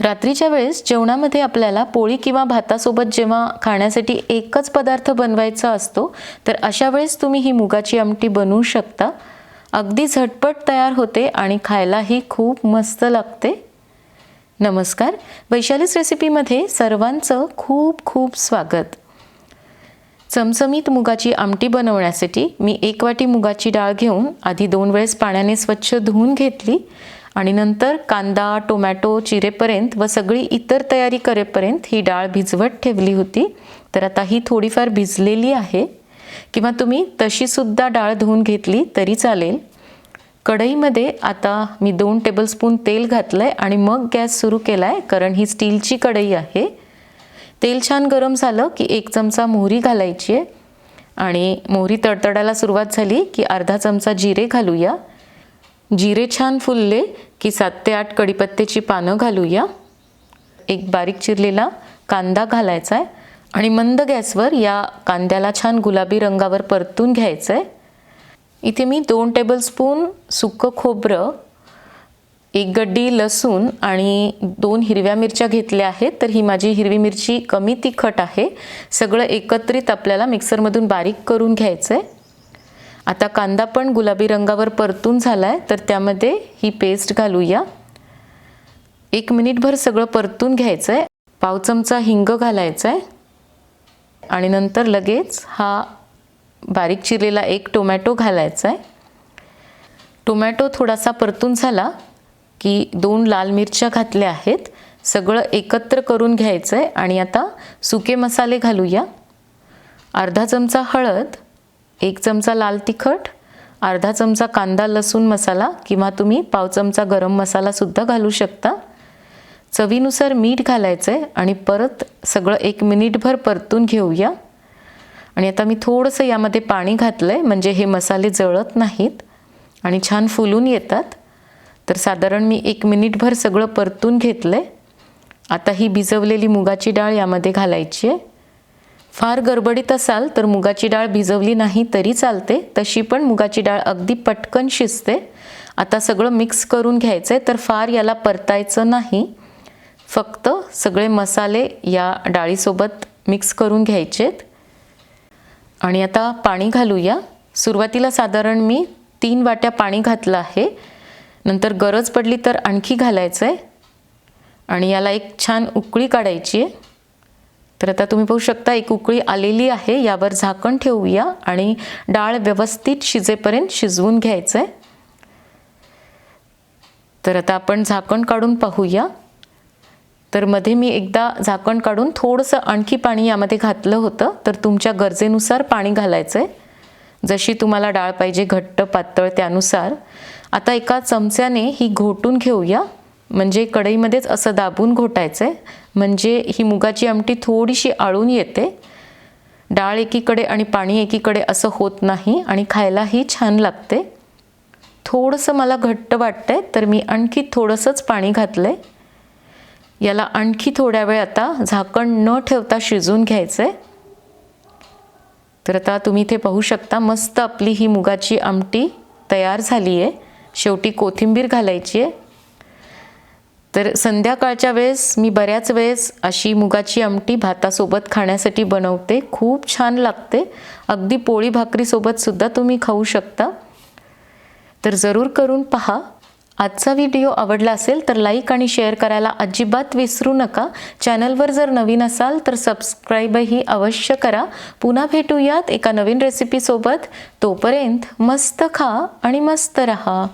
रात्रीच्या वेळेस जेवणामध्ये आपल्याला पोळी किंवा भातासोबत जेव्हा खाण्यासाठी एकच पदार्थ बनवायचा असतो तर अशा वेळेस तुम्ही ही मुगाची आमटी बनवू शकता. अगदी झटपट तयार होते आणि खायलाही खूप मस्त लागते. नमस्कार. वैशालीच रेसिपीमध्ये सर्वांचं खूप खूप स्वागत. चमचमीत मुगाची आमटी बनवण्यासाठी मी एक वाटी मुगाची डाळ घेऊन आधी दोन वेळेस पाण्याने स्वच्छ धुवून घेतली. आणि नंतर कांदा टोमॅटो चिरेपर्यंत व सगळी इतर तयारी करेपर्यंत ही डाळ भिजवत ठेवली होती. तर आता ही थोडीफार भिजलेली आहे. किंवा तुम्ही तशीसुद्धा डाळ धुवून घेतली तरी चालेल. कढईमध्ये आता मी दोन टेबलस्पून तेल घातलं आहे आणि मग गॅस सुरू केला आहे कारण ही स्टीलची कढई आहे. तेल छान गरम झालं की एक चमचा मोहरी घालायची आहे. आणि मोहरी तडतडायला सुरुवात झाली की अर्धा चमचा जिरे घालूया. जिरे छान फुलले की सात ते आठ कडीपत्त्याची पानं घालूया. एक बारीक चिरलेला कांदा घालायचा आहे आणि मंद गॅसवर या कांद्याला छान गुलाबी रंगावर परतून घ्यायचं आहे इथे मी दोन टेबलस्पून सुकं खोबरं एक गड्डी लसूण आणि दोन हिरव्या मिरच्या घेतल्या आहेत. तर ही माझी हिरवी मिरची कमी तिखट आहे. सगळं एकत्रित आपल्याला मिक्सरमधून बारीक करून घ्यायचं आहे आता कांदा पण गुलाबी रंगावर परतून झाला आहे तर त्यामध्ये ही पेस्ट घालूया. एक मिनिटभर सगळं परतून घ्यायचं आहे पाव चमचा हिंग घालायचा आहे आणि नंतर लगेच हा बारीक चिरलेला एक टोमॅटो घालायचा आहे टोमॅटो थोडासा परतून झाला की दोन लाल मिरच्या घातल्या आहेत. सगळं एकत्र करून घ्यायचं आहे आणि आता सुके मसाले घालूया. अर्धा चमचा हळद. एक चमचा लाल तिखट अर्धा चमचा कांदा लसूण मसाला किंवा तुम्ही पाव चमचा गरम मसालासुद्धा घालू शकता. चवीनुसार मीठ घालायचं आहे आणि परत सगळं एक मिनिटभर परतून घेऊया. आणि आता मी थोडंसं यामध्ये पाणी घातलं आहे म्हणजे हे मसाले जळत नाहीत आणि छान फुलून येतात. तर साधारण मी एक मिनिटभर सगळं परतून घेतलं आहे आता ही भिजवलेली मुगाची डाळ यामध्ये घालायची आहे. फार गडबडीत असाल तर मुगाची डाळ भिजवली नाही तरी चालते. तशी पण मुगाची डाळ अगदी पटकन शिजते. आता सगळं मिक्स करून घ्यायचं आहे तर फार याला परतायचं नाही. फक्त सगळे मसाले या डाळीसोबत मिक्स करून घ्यायचेत. आणि आता पाणी घालूया. सुरुवातीला साधारण मी तीन वाट्या पाणी घातलं आहे. नंतर गरज पडली तर आणखी घालायचं आहे आणि याला एक छान उकळी काढायची आहे. तर आता तुम्ही पाहू शकता एक उकळी आलेली आहे. यावर झाकण ठेवूया आणि डाळ व्यवस्थित शिजेपर्यंत शिजवून घ्यायचं आहे तर आता आपण झाकण काढून पाहूया. तर मध्ये मी एकदा झाकण काढून थोडंसं आणखी पाणी यामध्ये घातलं होतं. तर तुमच्या गरजेनुसार पाणी घालायचं आहे जशी तुम्हाला डाळ पाहिजे घट्ट पातळ त्यानुसार. आता एका चमच्याने ही घोटून घेऊया. म्हणजे कढईमध्येच असं दाबून घोटायचं आहे म्हणजे ही मुगाची आमटी थोडीशी आळून येते. डाळ एकीकडे आणि पाणी एकीकडे असं होत नाही आणि खायलाही छान लागते. थोडंसं मला घट्ट वाटतं आहे तर मी आणखी थोडंसंच पाणी घातलं आहे याला आणखी थोड्या वेळ आता झाकण न ठेवता शिजून घ्यायचं आहे तर आता तुम्ही इथे पाहू शकता मस्त आपली ही मुगाची आमटी तयार झाली आहे शेवटी कोथिंबीर घालायची आहे तर संध्याकाळच्या वेळेस मी बऱ्याच वेळेस अशी मुगाची आमटी भातासोबत खाण्यासाठी बनवते. खूप छान लागते. अगदी पोळी भाकरीसोबतसुद्धा तुम्ही खाऊ शकता. तर जरूर करून पहा. आजचा व्हिडिओ आवडला असेल तर लाईक आणि शेअर करायला अजिबात विसरू नका. चॅनलवर जर नवीन असाल तर सबस्क्राईबही अवश्य करा. पुन्हा भेटूयात एका नवीन रेसिपीसोबत तोपर्यंत मस्त खा आणि मस्त रहा.